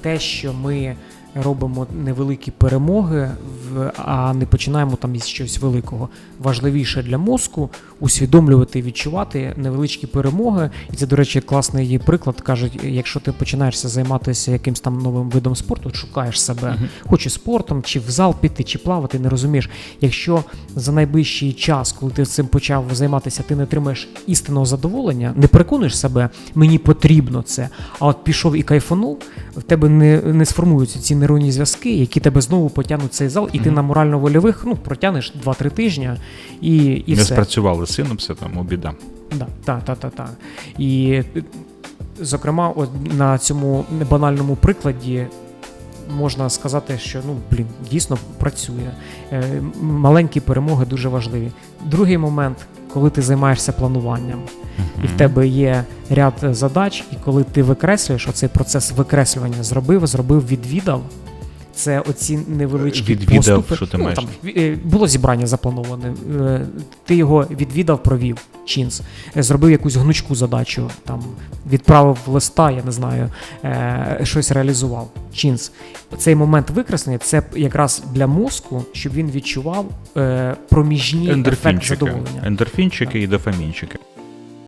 те, що ми робимо невеликі перемоги, а не починаємо там із чогось великого. Важливіше для мозку усвідомлювати і відчувати невеличкі перемоги. І це, до речі, класний її приклад. Кажуть, якщо ти починаєшся займатися якимсь там новим видом спорту, шукаєш себе, Мгм. хочеш спортом, чи в зал піти, чи плавати, не розумієш. Якщо за найближчий час, коли ти цим почав займатися, ти не отримаєш істинного задоволення, не переконуєш себе, мені потрібно це. А от пішов і кайфанув, в тебе не, не сформуються ці нейронні зв'язки, які тебе знову потягнуть в цей зал, і ти на морально-вольових ну, протягнеш 2-3 тижні і, і не все. спрацювали синапси, тому біда. Да, та, та, та, та. І, зокрема, от на цьому банальному прикладі можна сказати, що ну, блін, дійсно працює. Е, Маленькі перемоги дуже важливі. Другий момент, коли ти займаєшся плануванням, і в тебе є ряд задач, і коли ти викреслюєш оцей процес викреслювання, зробив, зробив, відвідав. Це оці невеличкі Відвідав, поступи. що ти ну, маєш там, е, було зібрання заплановане. е, Ти його відвідав, провів чінс, е, зробив якусь гнучку задачу, там відправив листа, я не знаю, щось реалізував. Чінс. Цей момент викреслення це якраз для мозку, щоб він відчував проміжні ефект задоволення. Ендорфінчики і дофамінчики.